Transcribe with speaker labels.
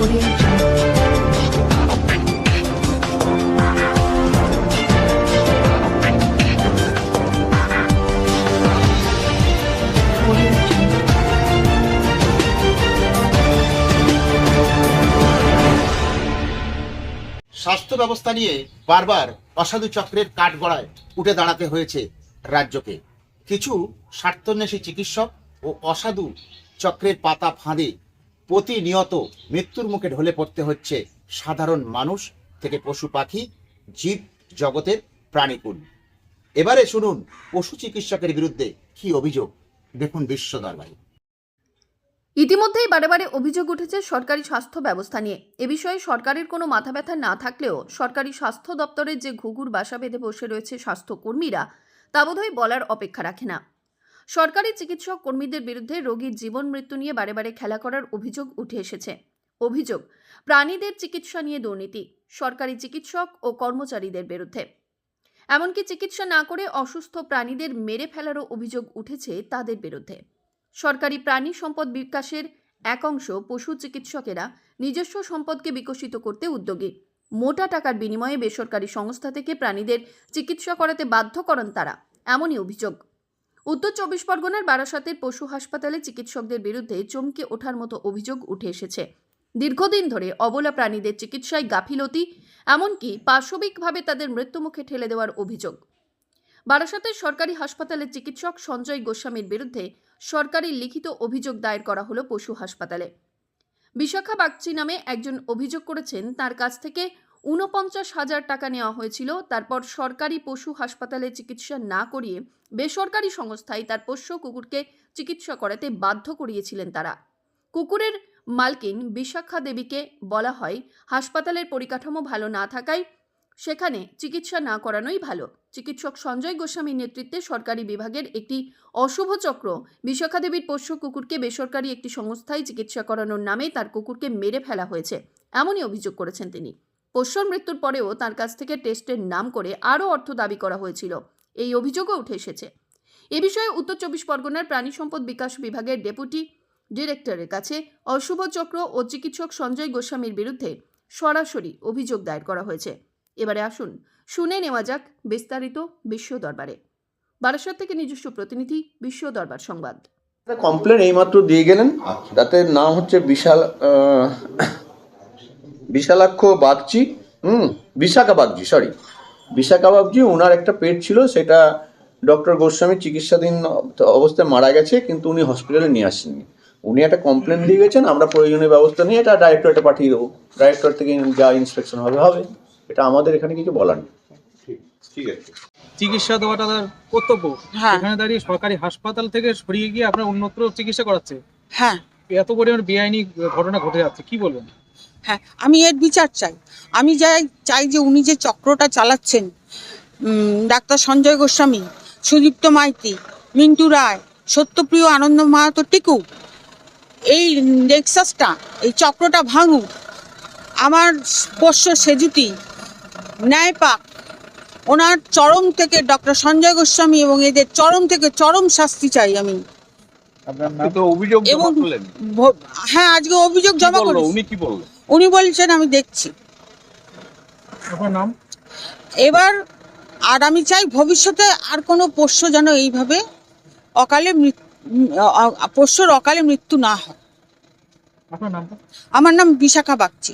Speaker 1: স্বাস্থ্য ব্যবস্থা নিয়ে বারবার অসাধু চক্রের কাঠগড়ায় উঠে দাঁড়াতে হয়েছে রাজ্যকে। কিছু স্বার্থন্বেষী চিকিৎসক ও অসাধু চক্রের পাতা ফাঁদে প্রতিনিয়ত মৃত্যুর মুখে ঢলে পড়তে হচ্ছে সাধারণ মানুষ থেকে পশু পাখি, জীব জগতের প্রাণীকুল। এবারে শুনুন পশু চিকিৎসকের বিরুদ্ধে কি অভিযোগ। দেখুন বিশ্ব দরবারে।
Speaker 2: ইতিমধ্যেই বারে বারে অভিযোগ উঠেছে সরকারি স্বাস্থ্য ব্যবস্থা নিয়ে। এ বিষয়ে সরকারের কোনো মাথা ব্যথা না থাকলেও সরকারি স্বাস্থ্য দপ্তরের যে ঘুঘুর বাসা বেঁধে বসে রয়েছে স্বাস্থ্যকর্মীরা, তা বোধহয় বলার অপেক্ষা রাখে না। সরকারি চিকিৎসক কর্মীদের বিরুদ্ধে রোগীর জীবন মৃত্যু নিয়ে বারে বারে খেলা করার অভিযোগ উঠে এসেছে। অভিযোগ, প্রাণীদের চিকিৎসা নিয়ে দুর্নীতি, সরকারি চিকিৎসক ও কর্মচারীদের বিরুদ্ধে। এমনকি চিকিৎসা না করে অসুস্থ প্রাণীদের মেরে ফেলারও অভিযোগ উঠেছে তাদের বিরুদ্ধে। সরকারি প্রাণী সম্পদ বিকাশের এক অংশ পশু চিকিৎসকেরা নিজস্ব সম্পদকে বিকশিত করতে উদ্যোগী। মোটা টাকার বিনিময়ে বেসরকারি সংস্থা থেকে প্রাণীদের চিকিৎসা করাতে বাধ্য করেন তারা, এমনই অভিযোগ। উত্তর চব্বিশ পরগনার বারাসাতের পশু হাসপাতালে চিকিৎসকদের বিরুদ্ধে চমকে ওঠার মতো অভিযোগ উঠে এসেছে। দীর্ঘদিন ধরে অবলা প্রাণীদের চিকিৎসায় গাফিলতি, এমনকি পাশবিকভাবে তাদের মৃত্যুমুখে ঠেলে দেওয়ার অভিযোগ। বারাসাতের সরকারি হাসপাতালের চিকিৎসক সঞ্জয় গোস্বামীর বিরুদ্ধে সরকারি লিখিত অভিযোগ দায়ের করা হলো পশু হাসপাতালে। বিশাখা বাগচি নামে একজন অভিযোগ করেছেন, তার কাছ থেকে ঊনপঞ্চাশ হাজার টাকা নেওয়া হয়েছিল। তারপর সরকারি পশু হাসপাতালে চিকিৎসা না করিয়ে বেসরকারি সংস্থায় তার পোষ্য কুকুরকে চিকিৎসা করাতে বাধ্য করিয়েছিলেন তারা। কুকুরের মালকিন বিশাখা দেবীকে বলা হয়, হাসপাতালের পরিকাঠামো ভালো না থাকায় সেখানে চিকিৎসা না করানোই ভালো। চিকিৎসক সঞ্জয় গোস্বামীর নেতৃত্বে সরকারি বিভাগের একটি অশুভ চক্র বিশাখা দেবীর পোষ্য কুকুরকে বেসরকারি একটি সংস্থায় চিকিৎসা করানোর নামে তার কুকুরকে মেরে ফেলা হয়েছে, এমনই অভিযোগ করেছেন তিনি। পোষ্যর মৃত্যুর পরেও তার কাছ থেকে টেস্টের নাম করে আরও অর্থ দাবি করা হয়েছিল। এই অভিযোগও উঠে এসেছে। এ বিষয়ে উত্তর চব্বিশ পরগনার প্রাণী সম্পদ বিকাশ বিভাগের ডেপুটি ডিরেক্টরের কাছে অশুভ চক্র ও চিকিৎসক সঞ্জয় গোস্বামীর বিরুদ্ধে সরাসরি অভিযোগ দায়ের করা হয়েছে। এবারে আসুন, শুনে নেওয়া যাক বিস্তারিত বিশ্ব দরবারে। বারাসাত থেকে নিজস্ব প্রতিনিধি বিশ্ব দরবার সংবাদ।
Speaker 3: কমপ্লেন এইমাত্র দিয়ে গেলেন। তাতে নাম হচ্ছে বিশাল বিশালাক্ষ বাগচি হুম বিশাখা বাগচি সরি বিশাখা বাগচি ওনার একটা পেট ছিল সেটা ডক্টর গোস্বামী চিকিৎসাধীন অবস্থায় মারা গেছে কিন্তু উনি হসপিটালে নিয়ে আসেননি। উনি একটা কমপ্লেন দিয়ে গেছেন আমরা প্রয়োজনীয় ব্যবস্থা নিয়ে এটা ডাইরেক্টরেটে পাঠিয়ে দেবো। ডাইরেক্টর থেকে যা ইন্সপেকশন হবে হবে। এটা আমাদের এখানে কিছু বলার নেই।
Speaker 4: চিকিৎসা দেওয়াটা তার কর্তব্য।
Speaker 5: হ্যাঁ।
Speaker 4: এখানে দাঁড়িয়ে সরকারি হাসপাতাল থেকে সরিয়ে গিয়ে আপনার অন্যত্র চিকিৎসা করাচ্ছে।
Speaker 5: হ্যাঁ।
Speaker 4: এত পরিমাণ বেআইনি ঘটনা ঘটে যাচ্ছে, কি বলবেন?
Speaker 5: হ্যাঁ আমি এর বিচার চাই। আমি যাই, চাই যে উনি যে চক্রটা চালাচ্ছেন ডাক্তার সঞ্জয় গোস্বামী, সুদীপ্ত মাইতি, মিন্টু রায়, সত্যপ্রিয় আনন্দ মাহাতো টিকু, এই নেক্সাসটা, এই চক্রটা ভাঙুক। আমার পোষ্য সেজুতি ন্যায় পাক ওনার চরম থেকে ডক্টর সঞ্জয় গোস্বামী এবং এদের চরম থেকে চরম শাস্তি চাই আমি। এবং হ্যাঁ আজকে অভিযোগ জমা
Speaker 6: উনি কি বলল?
Speaker 5: উনি বলছেন আমি দেখছি।
Speaker 4: নাম?
Speaker 5: এবার আর আমি চাই ভবিষ্যতে আর কোনো পোষ্য যেন এইভাবে অকালে পোষ্যর অকালে মৃত্যু না হয়। আমার নাম বিশাখা বাগচি.